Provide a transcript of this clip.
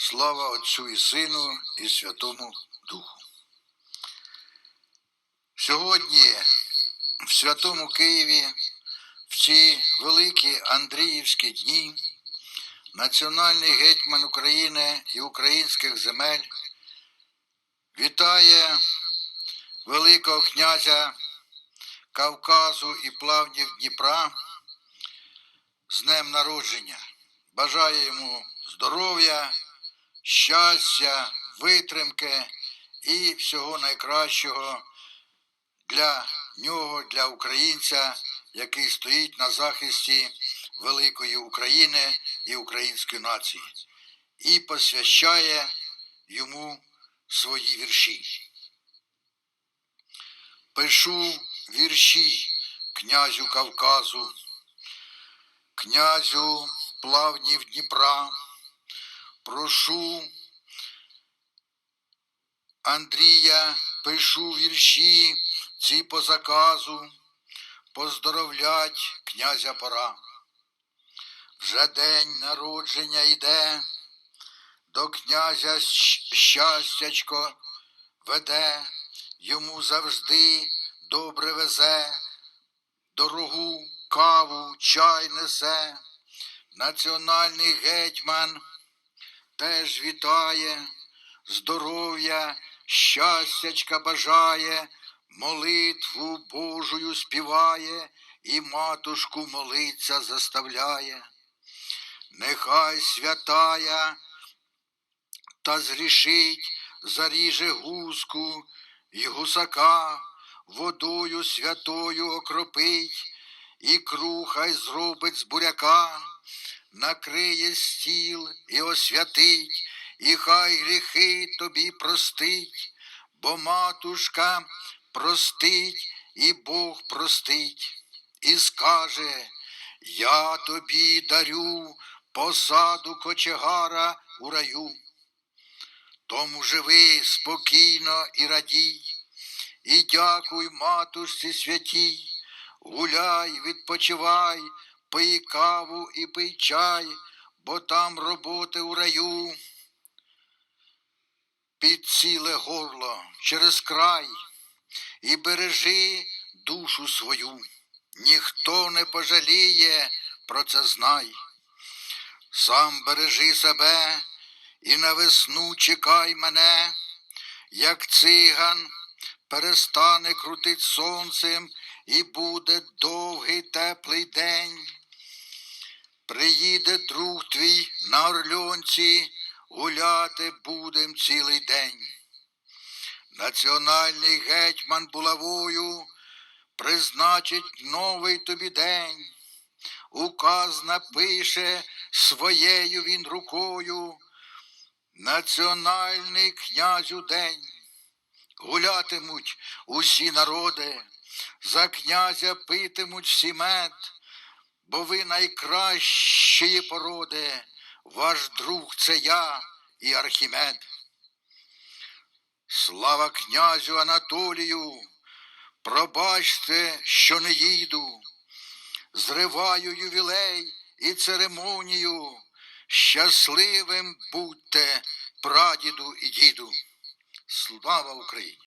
Слава Отцю і Сину і Святому Духу. Сьогодні в Святому Києві в ці великі Андріївські дні національний гетьман України і українських земель вітає Великого князя Кавказу і плавнів Дніпра з днем народження. Бажаю йому здоров'я, щастя, витримки і всього найкращого для нього, для українця, який стоїть на захисті великої України і української нації, і посвящає йому свої вірші. Пишу вірші князю Кавказу, князю плавнів Дніпра, прошу Андрія, пишу вірші ці по заказу, поздоровлять князя пора. Вже день народження йде, до князя щастячко веде, йому завжди добре везе, дорогу каву, чай несе, національний гетьман теж вітає, здоров'я, щастячка бажає, молитву Божою співає і матушку молиться заставляє. Нехай святая та зрішить, заріже гуску і гусака, водою святою окропить, і хай зробить з буряка, накриє стіл і освятить, і хай гріхи тобі простить, бо матушка простить, і Бог простить, і скаже, я тобі дарю посаду кочегара у раю. Тому живи спокійно і радій, і дякуй матушці святій, гуляй, відпочивай, пий каву і пий чай, бо там роботи у раю. Під ціле горло через край і бережи душу свою. Ніхто не пожаліє, про це знай. Сам бережи себе і на весну чекай мене, як циган перестане крутить сонцем, і буде довгий теплий день. Приїде друг твій на орльонці, гуляти будем цілий день. Національний гетьман булавою призначить новий тобі день. Указ напише своєю він рукою. Національний князю день. Гулятимуть усі народи, за князя питимуть всі мед, бо ви найкращої породи, ваш друг це я і Архімед. Слава князю Анатолію, пробачте, що не їду, зриваю ювілей і церемонію, щасливим будьте, прадіду і діду. Слава Україні!